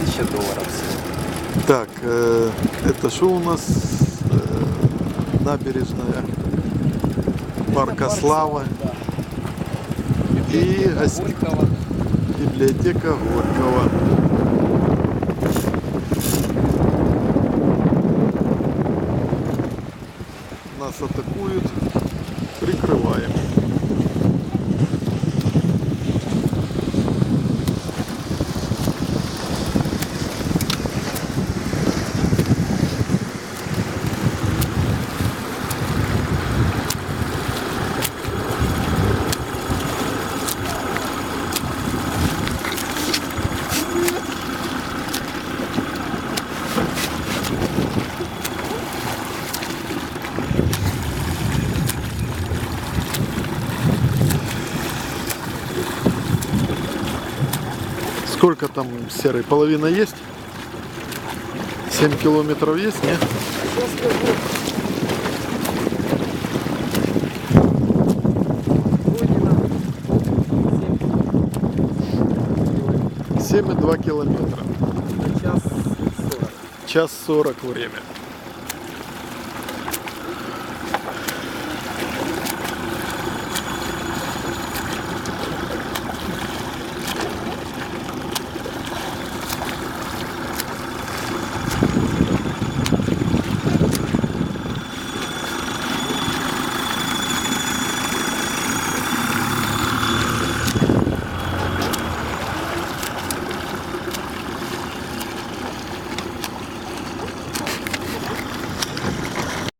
1000 долларов. Так, э, это что у нас? Э, набережная парка Слава, Да. И гос- Горького. библиотека Горького. Нас атакуют, Сколько там серый? Половина есть? 7 километров есть, нет? Скажу. Родина. 7,2 километра. Час 40. Час 40 время.